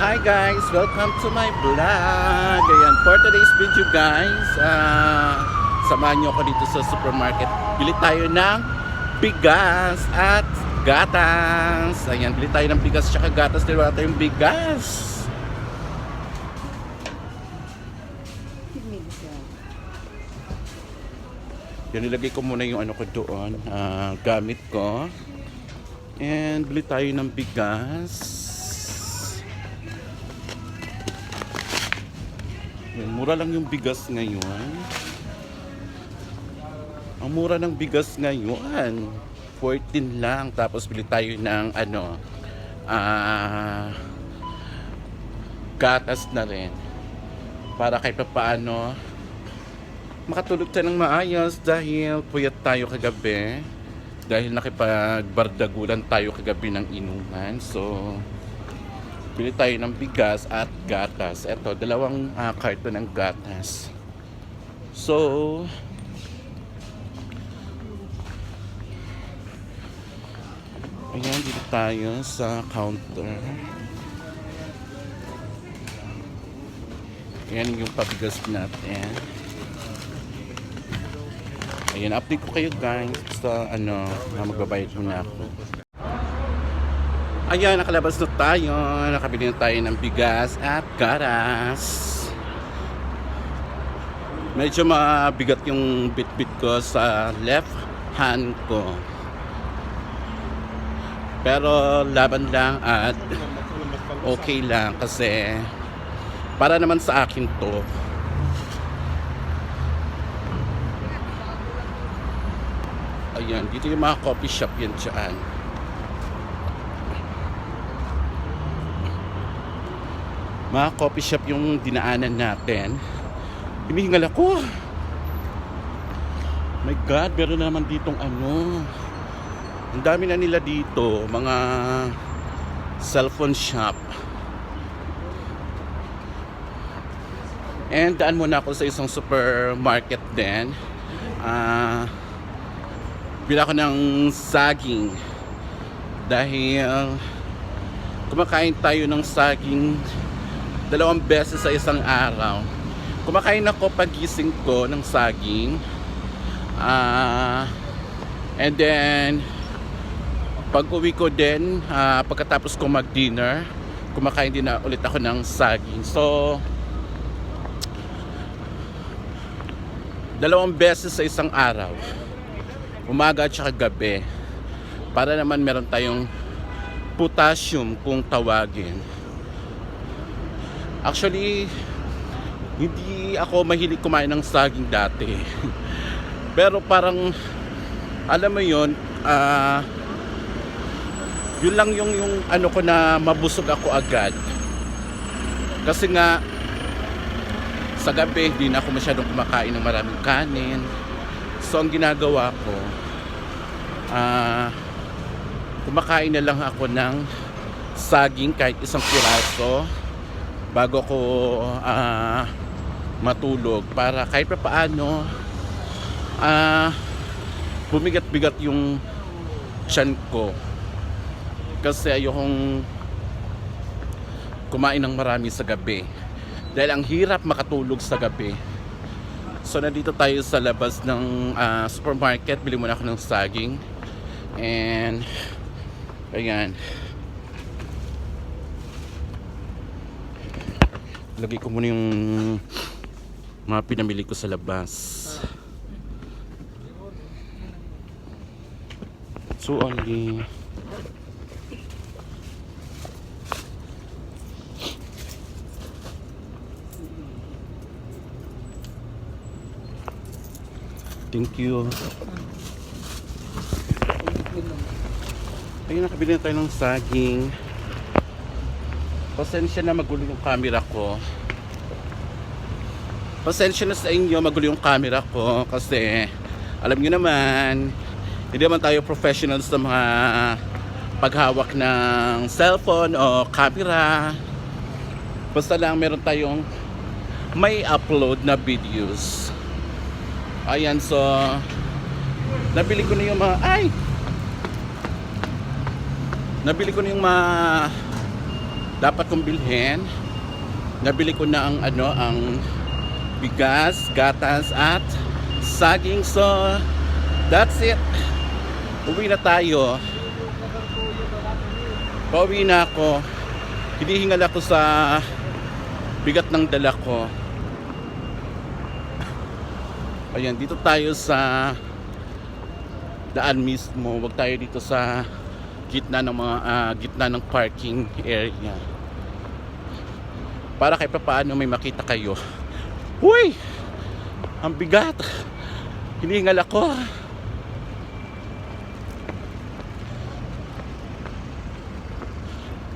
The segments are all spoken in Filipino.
Hi guys! Welcome to my vlog! Ayan, for today's video guys, ah, samahan nyo ako dito sa supermarket. Bili tayo ng bigas at gatas. Ayan, bili tayo ng bigas at gatas. Dito wala tayong bigas. Yan, nilagay ko muna yung ano ko doon, ah, gamit ko. And bili tayo ng bigas. Yan, mura lang yung bigas ngayon. Ang mura ng bigas ngayon. 14 lang. Tapos bili tayo ng ano, ah, gatas na rin. Para kahit pa paano, makatulog tayo ng maayos dahil puyat tayo kagabi. Dahil nakipagbardagulan tayo kagabi ng inuman. So, bili tayo ng bigas at gatas. Ito, dalawang uh, karton ng gatas. So, ayan, dito tayo sa counter. Ayan yung pabigas natin. Ayan, update ko kayo guys sa ano, magbabayad muna ako. Ayan, nakalabas na tayo. Nakabili na tayo ng bigas at garas. Medyo mabigat yung bit-bit ko sa left hand ko. Pero laban lang at okay lang kasi para naman sa akin to. Ayan, dito yung mga coffee shop yan dyan. Mga coffee shop yung dinaanan natin. Hinihingal ako. My God, meron na naman ditong ano. Ang dami na nila dito, mga cellphone shop. And daan muna ako sa isang supermarket din. Ah... Bila ko ng saging dahil kumakain tayo ng saging dalawang beses sa isang araw. Kumakain ako pagising ko ng saging. Ah and then pag uwi ko din, ah, pagkatapos ko mag-dinner, kumakain din na ulit ako ng saging. So, dalawang beses sa isang araw umaga at saka gabi para naman meron tayong potassium kung tawagin actually hindi ako mahilig kumain ng saging dati. Pero parang alam mo yon ah yun lang yung yung ano ko na mabusog ako agad. Kasi nga sa gabi hindi na ako masyadong kumakain ng maraming kanin. So ang ginagawa ko, ah kumakain na lang ako ng saging kahit isang piraso bago ko ah matulog para kahit pa paano ah bumigat-bigat yung tiyan ko kasi ayokong kumain ng marami sa gabi dahil ang hirap makatulog sa gabi So nandito tayo sa labas ng ah, supermarket. Bili muna ako ng saging. And ayan. Lagay ko muna yung mga pinamili ko sa labas. So only Thank you. Ayun, nakabili na tayo ng saging. Pasensya na magulo yung camera ko. Pasensya na sa inyo magulo yung camera ko kasi alam nyo naman, hindi naman tayo professional sa mga paghawak ng cellphone o camera. Basta lang meron tayong may upload na videos. Ayan, so nabili ko na yung mga ay nabili ko na yung mga dapat kong bilhin. Nabili ko na ang ano ang bigas, gatas at saging. So that's it. Uwi na tayo. Pauwi na ako. Hinihingal ako sa bigat ng dala ko. Ayan, dito tayo sa daan mismo. Huwag tayo dito sa gitna ng mga ah, gitna ng parking area. Para kahit paano may makita kayo. Huy! Ang bigat. Hinihingal ako.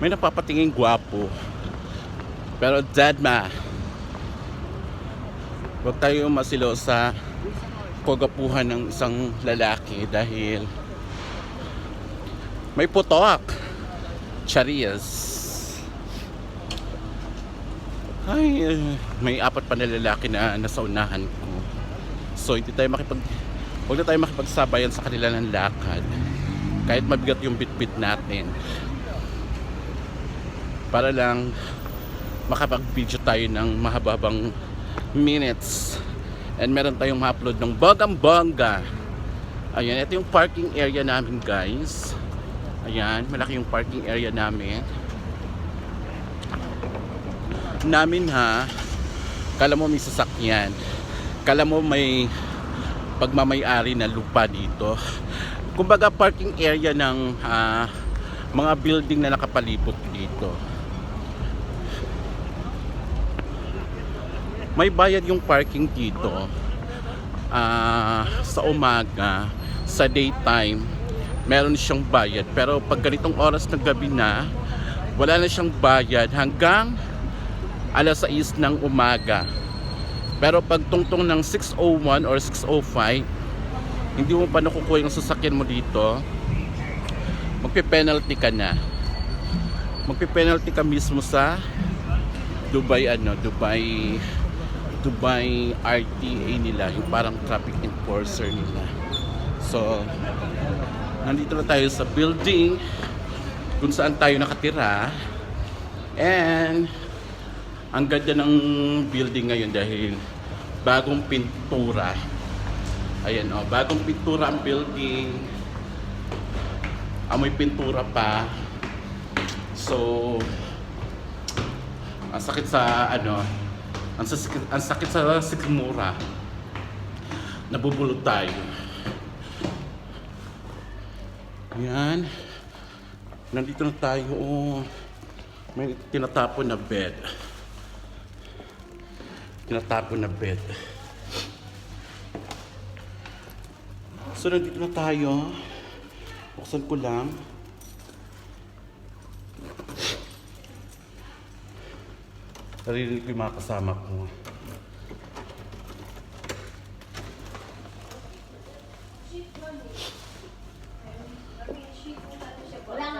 May napapatingin gwapo. Pero Dadma, huwag tayo masilo sa kagapuhan ng isang lalaki dahil may putok. Charis. Ay, may apat pa na lalaki na nasa unahan ko. So, hindi tayo makipag... Huwag na tayo makipagsabayan sa kanila ng lakad. Kahit mabigat yung bitbit natin. Para lang makapag-video tayo ng mahababang minutes. And meron tayong ma-upload ng bogang bongga. Ayan, ito yung parking area namin guys. Ayan, malaki yung parking area namin. Namin ha. Kala mo may sasakyan. Kala mo may pagmamayari na lupa dito. Kumbaga parking area ng ah, mga building na nakapalibot dito. May bayad yung parking dito. Ah, sa umaga, sa daytime, meron siyang bayad. Pero pag ganitong oras ng gabi na, wala na siyang bayad hanggang alas 6 ng umaga. Pero pag tungtong ng 601 or 605, hindi mo pa nakukuha yung sasakyan mo dito, magpe-penalty ka na. Magpe-penalty ka mismo sa Dubai ano, Dubai Dubai RTA nila, yung parang traffic enforcer nila. So, nandito na tayo sa building kung saan tayo nakatira. And ang ganda ng building ngayon dahil bagong pintura. Ayan oh, bagong pintura ang building. Amoy pintura pa. So ang sakit sa ano, ang sakit, ang sakit sa sikmura. Nabubulot tayo. Yan. Nandito na tayo. May tinatapon na bed. Tinatapon na bed. So, nandito na tayo. Buksan ko lang. Narinig ko yung mga kasama ko. Danger.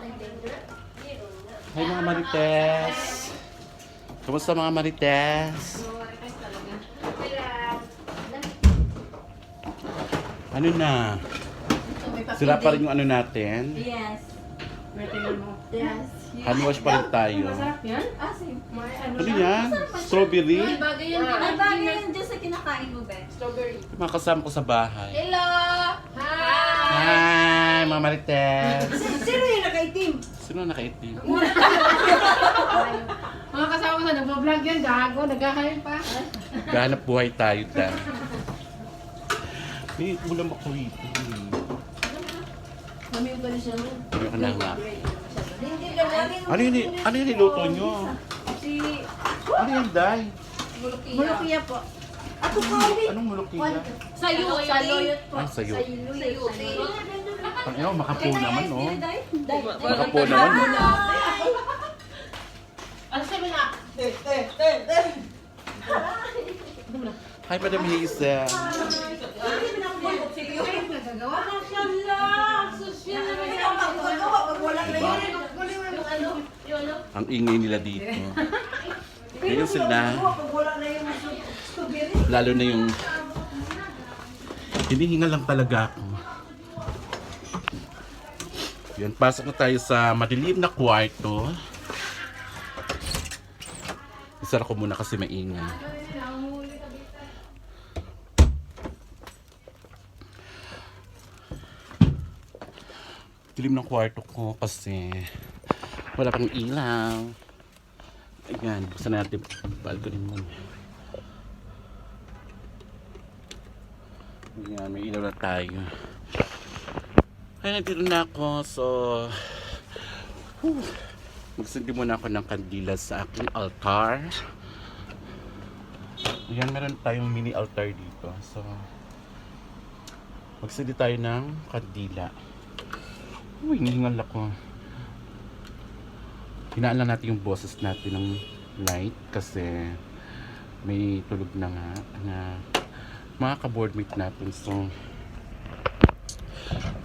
Hi mga Marites! Kamusta mga Marites? Ano na? Sila pa rin yung ano natin? Yes. Yes. Hand wash pa rin tayo. Masarap yan? Ah, sige. May ano Ano siya? yan? Strawberry? Ay, bagay yan. Ay, bagay yan dyan sa kinakain mo, Be. Strawberry. Mga kasama ko sa bahay. Hello! Hi! Hi mga Marites! Sino yung nakaitim? Sino nakaitim? Mga kasama ko sa nagbablog yan, gago, nagkakain pa. Gahanap buhay tayo ta. May ulam ako rito. Mami na siya. Ano ka na nga? Hindi ka namin. Ano yun, ano yun niluto nyo? Si Ano yan, Day? Mulukia. Mulukiya po. Ato ulit. Anong mulukiya? Sayo. Saluyot po. Ah, sayo. Sayut. Ang ina, makapo naman, no? Makapo Makapo naman, no? Ano sabi na? Hi, Madam Hazel. Ang ingay nila dito. Ngayon sila, lalo na yung hinihinga lang talaga ako. Yan, pasok na tayo sa madilim na kwarto. Sara ko muna kasi maingay. Dilim ng kwarto ko kasi wala pang ilaw. Ayan, buksan natin balcony muna. Ayan, may ilaw na tayo. Ay, nandito na ako. So, whew, magsindi muna ako ng kandila sa aking altar. Ayan, meron tayong mini altar dito. So, magsindi tayo ng kandila. Uy, hinihingal ako. Hinaan lang natin yung boses natin ng light kasi may tulog na nga na mga ka-boardmate natin. So,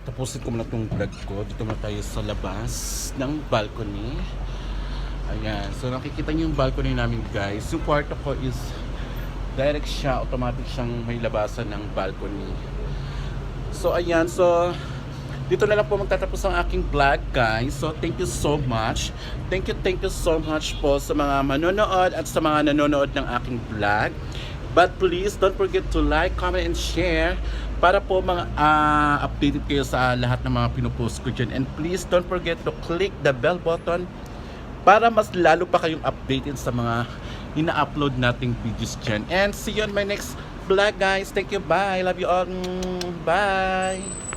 tapusin ko muna itong vlog ko. Dito muna tayo sa labas ng balcony. Ayan. So, nakikita niyo yung balcony namin guys. Yung kwarto ko is direct siya. Automatic siyang may labasan ng balcony. So, ayan. So, dito na lang po magtatapos ang aking vlog guys. So thank you so much. Thank you, thank you so much po sa mga manonood at sa mga nanonood ng aking vlog. But please don't forget to like, comment, and share para po mga ah, updated kayo sa lahat ng mga pinupost ko dyan. And please don't forget to click the bell button para mas lalo pa kayong updated sa mga ina-upload nating videos dyan. And see you on my next vlog guys. Thank you. Bye. Love you all. Mm, Bye.